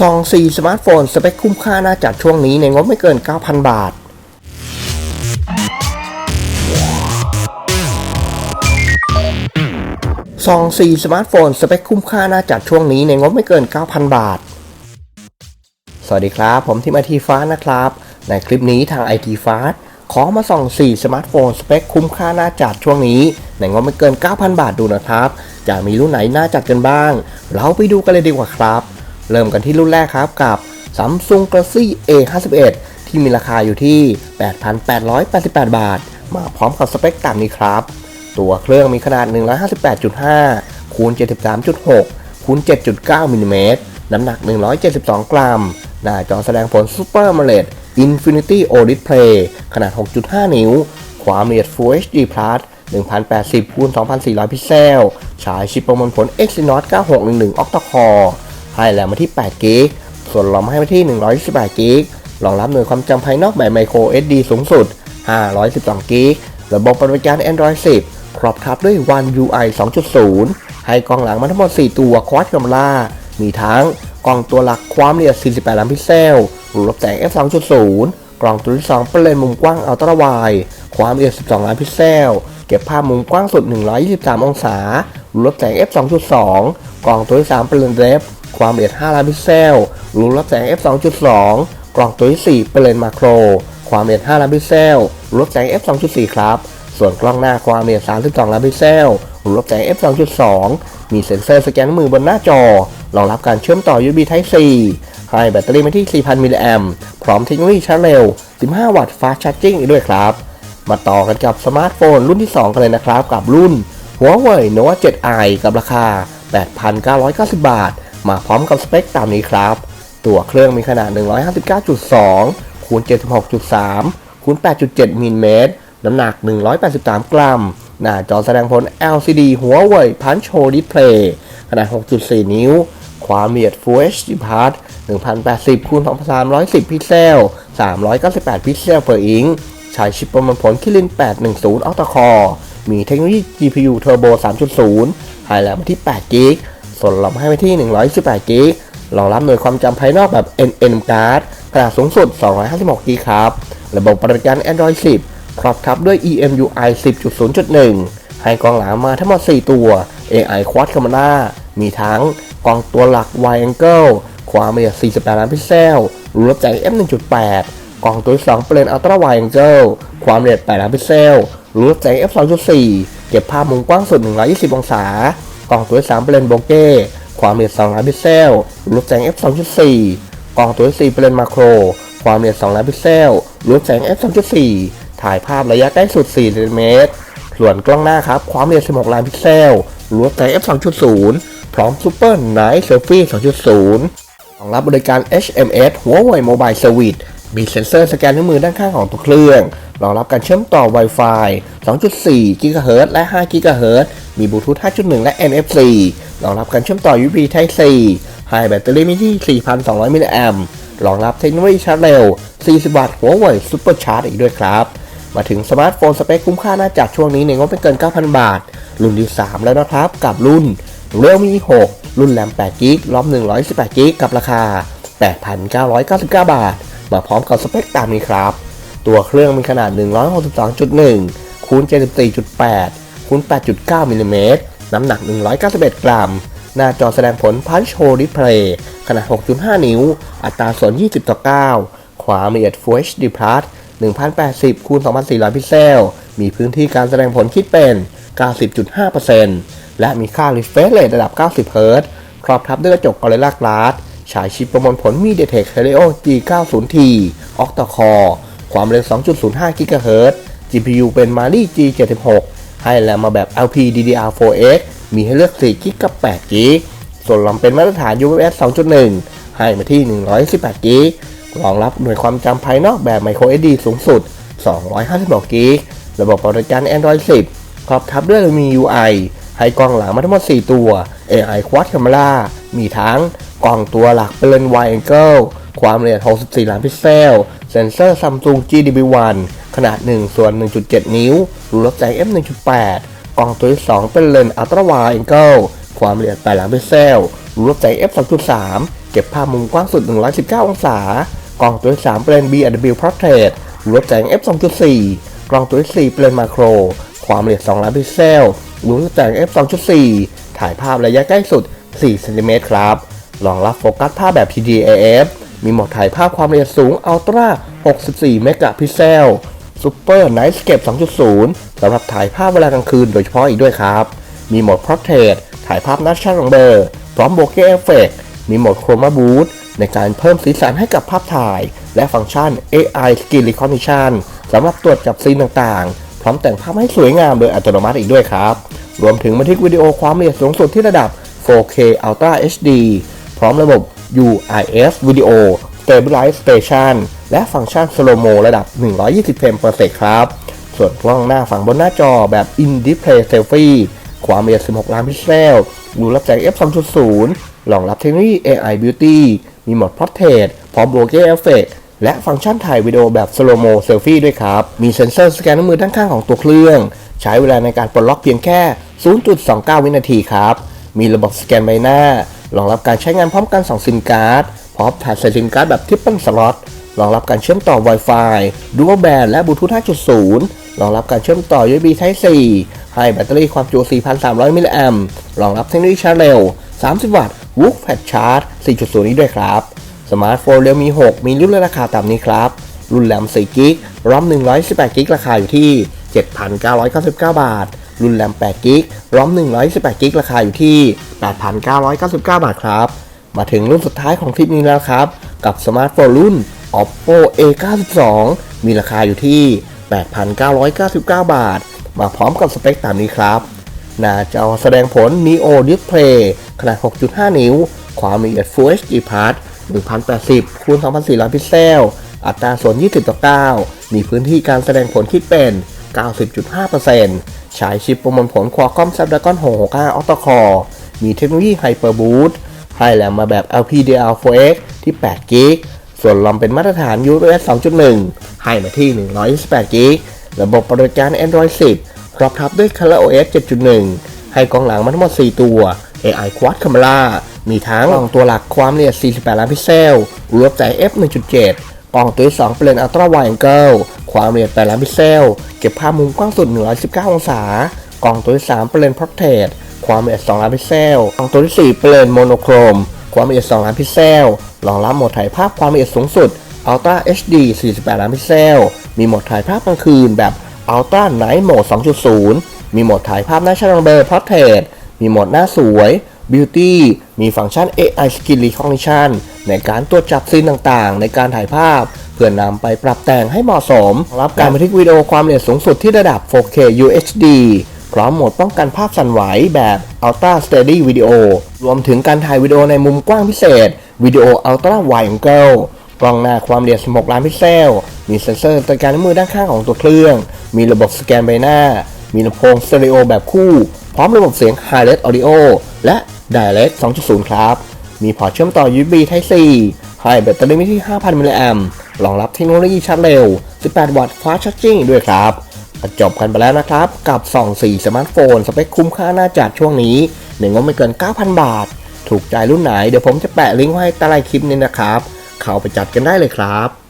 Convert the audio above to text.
ซองซีสมาร์ทโฟน สเปคคุ้มค่าน่าจัดช่วงนี้ในงบไม่เกิน 9,000 บาท ซองซีสมาร์ทโฟน สเปคคุ้มค่าน่าจัดช่วงนี้ในงบไม่เกิน 9,000 บาท สวัสดีครับ ผมที่มาทีฟ้านะครับ ในคลิปนี้ทาง IT f a s t ขอมาส่อง 4 สมาร์ทโฟน สเปคคุ้มค่าน่าจัดช่วงนี้ในงบไม่เกิน 9,000 บาทดูนะครับ จะมีรุ่นไหนน่าจัดกันบ้าง เราไปดูกันเลยดีกว่าครับ เริ่มกันที่รุ่นแรกครับกับ Samsung Galaxy A51 ที่มีราคาอยู่ที่ 8,888 บาท มาพร้อมกับสเปคตามนี้ครับ ตัวเครื่องมีขนาด 158.5คูณ73.6คูณ7.9มิลลิเมตรน้ำหนัก 172 กรัม หน้าจอแสดงผล Super AMOLED Infinity OLED Play ขนาด 6.5 นิ้ว ความละเอียด Full HD Plus 1080คูณ2400 พิกเซล ฉายชิปประมวลผล Exynos 9611 Octa Core ให้แรมมาที่8 g b ส่วนรอมให้มาที่128 g b รองรับหน่วยความจำภายนอกแบบ Micro SD สูงสุด 512 g b ระบบปฏิบัติการ Android 10 ครอบทับด้วย One UI 2.0 ให้กล้องหลังมาทั้งหมด 4 ตัว Quad Camera มีทั้งกล้องตัวหลักความละเอียด 48 ล้านพิกเซลรูรับแสง f 2.0 กล้องตัวที่ 2 เป็นเลนส์มุมกว้างอัลตร้าไวด์ความละเอียด 12 ล้านพิกเซล เก็บภาพมุมกว้างสุด 123 องศารูรับแสง f 2.2 กล้องตัวที่ 3 เป็นเลนส์เรฟ ความละเอียด 5 ล้านพิกเซล รูรับแสง f 2.2 กล้องตัวที่ 4 เป็นเลนส์มาโคร ความละเอียด 5 ล้านพิกเซล รูรับแสง f 2.4 ครับ ส่วนกล้องหน้าความละเอียด 32 ล้านพิกเซล รูรับแสง f 2.2 มีเซ็นเซอร์สแกนมือบนหน้าจอ รองรับการเชื่อมต่อ USB Type C ให้แบตเตอรี่มาที่ 4,000 มิลลิแอมป์พร้อมเทคโนโลยีชาร์จเร็ว 15 วัตต์ Fast Charging อีกด้วยครับ มาต่อกันกับสมาร์ทโฟนรุ่นที่ 2 กันเลยนะครับ กับรุ่น Huawei Nova 7i กับราคา 8,990 บาท มาพร้อมกับสเปคตามนี้ครับ ตัวเครื่องมีขนาด 159.2คูณ76.3คูณ8.7มิลลิเมตร น้ำหนัก 183 กรัม หน้าจอแสดงผล LCD Huawei Punch Hole Display ขนาด 6.4 นิ้ว ความละเอียด Full HD Plus 1080คูณ2310 พิกเซล 398 พิกเซล per inch ใช้ชิปประมวลผลคิริน 810 Octa Core มีเทคโนโลยี GPU Turbo 3.0ให้แรมมาที่8 g b ส่วนรอมให้มาที่ 128 g b รองรับหน่วยความจำภายนอกแบบ NN Card ขนาดสูงสุด 256 g b ครับ ระบบปฏิบัติการ Android 10 ครอบทับด้วย EMUI 10.0.1 ให้กล้องหลังมาทั้งหมด 4 ตัว AI Quad Camera มีทั้งกล้องตัวหลัก Wide Angle ความละเอียด 48 ล้านพิกเซลรูรับแสง f 1.8 กล้องตัวที่2เป็น Ultra Wide Angle ความละเอียด 8 ล้านพิกเซลรูรับแสง f 2.4 เก็บภาพมุมกว้างสุด 120 องศา กล้องตัวที่3เป็นโบเก้ ความละเอียด2ล้านพิกเซล รูรับแสง f 2.4 กล้องตัวที่4เป็นมาโคร ความละเอียด2ล้านพิกเซล รูรับแสง f 2.4 ถ่ายภาพระยะใกล้สุด4เซนติเมตร ส่วนกล้องหน้าครับ ความละเอียด16ล้านพิกเซล รูรับแสง f 2.0 พร้อม Super Night Selfie 2.0รองรับบริการ HMS Huawei Mobile Service มีเซ็นเซอร์สแกนนิ้วมือด้านข้างของตัวเครื่อง รองรับการเชื่อมต่อ Wi-Fi 2.4 GHz และ 5 GHz มีบลูทูธ 5.1 และ NFC รองรับการเชื่อมต่อ USB Type C ให้แบตเตอรี่มีที่ 4,200 มิลลิแอมป์รองรับเทคโนโลยีชาร์จเร็ว 40 วัตต์ Huawei Super Charge อีกด้วยครับ มาถึงสมาร์ทโฟนสเปคคุ้มค่าน่าจัดช่วงนี้ในงบไม่เกิน 9,000 บาท รุ่นที่ 3 แล้วนะครับ กับรุ่น Realme 6 รุ่นแรม8 g b รอม118 g b กับราคา 8,999 บาท มาพร้อมกับสเปคตามนี้ครับ ตัวเครื่องมีขนาด 162.1 คูณ 74.8 คูณ 8.9มิลิเมตรน้ำหนัก 191 กรัม หน้าจอแสดงผล Punch Hole Display ขนาด 6.5 นิ้ว อัตราส่วน 20 ต่อ 9 ความละเอียด Full HD Plus 1080คูณ2400 พิกเซล มีพื้นที่การแสดงผลคิดเป็น 90.5%และมีค่า refresh rate ระดับ 90 Hz ครอบทับด้วยกระจก Gorilla Glass ฉายชิปประมวลผล MediaTek Helio G90T Octa Core ความเร็ว 2.05 GHz GPU เป็น Mali G76 ให้แรมมาแบบ LPDDR4X มีให้เลือก4 g b กับ8 g b ส่วนลำเป็นมาตรฐาน UFS 2.1 ให้มาที่ 118 g b รองรับหน่วยความจำภายนอกแบบ Micro SD สูงสุด 256 g b ระบบปฏิบัติการ Android 10 ครอบทับด้วย MIUI ให้กล้องหลังมาทั้งหมด 4 ตัว AI Quad Camera มีทั้งกล้องตัวหลักเป็นเลนส์ Wide Angle ความละเอียด 64 ล้านพิกเซล เซนเซอร์ Samsung GDB1 ขนาด 1 ส่วน 1.7 นิ้ว รูรับแสง f 1.8 กล้องตัวที่ 2 เป็นเลนส์ Ultra Wide Angle ความละเอียด 8 ล้านพิกเซล รูรับแสง f 2.3 เก็บภาพมุมกว้างสุด 119 องศา กล้องตัวที่ 3 เป็น B&W Portrait รวมแสง f 2.4 กล้องตัวที่ 4 เป็นมาโคร ความละเอียด 2 ล้านพิกเซลรวมแสง f 2.4 ถ่ายภาพระยะใกล้สุด 4 เซนติเมตรครับรองรับโฟกัสภาพแบบ PDAF มีโหมดถ่ายภาพความละเอียดสูง Ultra 64 เมกะพิกเซล Super Night Scape 2.0 สำหรับถ่ายภาพเวลากลางคืนโดยเฉพาะอีกด้วยครับ มีโหมด Portrait ถ่ายภาพนัดชั่งเบอร์พร้อมโบเก้เอฟเฟกมีโหมด Chroma Boost ในการเพิ่มสีสันให้กับภาพถ่าย และฟังก์ชัน AI Skin Recognition สำหรับตรวจจับซีนต่างๆ พร้อมแต่งภาพให้สวยงามโดยอัตโนมัติอีกด้วยครับ รวมถึงบันทึกวิดีโอความละเอียดสูงสุดที่ระดับ 4K Ultra HD พร้อมระบบ UIS Video Stabilize Station และฟังก์ชัน Slow Mo ระดับ 120 เฟรม per second ครับ ส่วนกล้องหน้าฝั่งบนหน้าจอแบบ In Display Selfie ความละเอียด 16 ล้านพิกเซลรูรับแสง f 2.0รองรับเทคโนโลยี AI Beauty มีโหมด Portrait พร้อม Bokeh Effect และฟังก์ชันถ่ายวิดีโอแบบ Slow Mo Selfie ด้วยครับ มีเซ็นเซอร์สแกนนิ้วมือด้านข้างของตัวเครื่อง ใช้เวลาในการปลดล็อกเพียงแค่ 0.29 วินาทีครับ มีระบบสแกนใบหน้า รองรับการใช้งานพร้อมกัน 2 ซิมการ์ด พร้อมแผ่นใส่ซิมการ์ดแบบทิปเปิลสล็อต รองรับการเชื่อมต่อ Wi-Fi Dual Band และ Bluetooth 5.0 รองรับการเชื่อมต่อ USB Type C ให้แบตเตอรี่ความจุ 4,300 มิลลิแอมป์ รองรับเทคโนโลยีชาร์จเร็ว 30 วัตต์ Whoop Fast Charge 4.0 นี้ด้วยครับ สมาร์ทโฟนเรียวมี 6 มีรุ่นและราคาตามนี้ครับ รุ่นแรม4กิกรอม118กิกราคาอยู่ที่ 7,999 บาท รุ่นแรม8กิกรอม118กิกราคาอยู่ที่ 8,999 บาทครับ มาถึงรุ่นสุดท้ายของคลิปนี้แล้วครับ กับสมาร์ทโฟนรุ่น Oppo A92 มีราคาอยู่ที่ 8,999 บาท มาพร้อมกับสเปคตามนี้ครับหน้าจอแสดงผล Neo Display ขนาด 6.5 นิ้ว ความละเอียด Full HD Plus 1080คูณ2400 พิกเซล อัตราส่วน 20ต่อ9มีพื้นที่การแสดงผลคิดเป็น 90.5%ใช้ชิปประมวลผล Qualcomm Snapdragon 665 Octa Core มีเทคโนโลยี Hyper Boost ให้แรมมาแบบ LPDDR4X ที่8 g b ส่วนลอมเป็นมาตรฐาน UFS 2.1 ให้มาที่ 128 g b ระบบปฏิบัติการ Android 10 พร้อมทับด้วย ColorOS 7.1 ให้กล้องหลังมาทั้งหมด 4 ตัว AI Quad Camera มีทั้งกล้องตัวหลักความละเอียด 48 ล้านพิกเซลรวมใจ f 1.7กล้องตัวที่2เป็นเลนส์ Ultra Wide Angle ความละเอียด8ล้านพิกเซล เก็บภาพมุมกว้างสุด 119 องศา กล้องตัวที่ 3 เป็นเลนส์ Portrait ความละเอียด2ล้านพิกเซล กล้องตัวที่ 4 เป็นเลนส์ Monochrome ความละเอียด2ล้านพิกเซล รองรับโหมดถ่ายภาพความละเอียดสูงสุด Ultra HD 48 ล้านพิกเซล มีโหมดถ่ายภาพกลางคืนแบบ Ultra Night Mode 2.0 มีโหมดถ่ายภาพหน้าชันเบอร์ Portrait มีโหมดหน้าสวย Beauty มีฟังก์ชัน AI Skin Recognition ในการตรวจจับซีนต่างๆ ในการถ่ายภาพ เพื่อนำไปปรับแต่งให้เหมาะสม รับการบันทึกวิดีโอความละเอียดสูงสุดที่ระดับ 4K UHD พร้อมโหมดป้องกันภาพสั่นไหวแบบ Ultra Steady Video รวมถึงการถ่ายวิดีโอในมุมกว้างพิเศษวิดีโอ Ultra Wide Angle กล้องหน้าความละเอียด 16 ล้านพิกเซล มีเซ็นเซอร์สแกนนิ้วมือด้านข้างของตัวเครื่อง มีระบบสแกนใบหน้า มีลำโพงสเตอริโอแบบคู่ พร้อมระบบเสียง Hi-Res Audio และ Direct 2.0 ครับ มีพอร์ตเชื่อมต่อ USB Type C ให้แบตเตอรี่ที่ 5,000 มิลลิแอมป์รองรับเทคโนโลยีชาร์จเร็ว 18 วัตต์ Fast Charging ด้วยครับจบกันไปแล้วนะครับ กับ 2-4 สมาร์ทโฟน สเปคคุ้มค่าน่าจัดช่วงนี้หนึ่งงบไม่เกิน 9,000 บาท ถูกใจรุ่นไหน เดี๋ยวผมจะแปะลิงก์ไว้ใต้คลิปนี้นะครับ เข้าไปจัดกันได้เลยครับ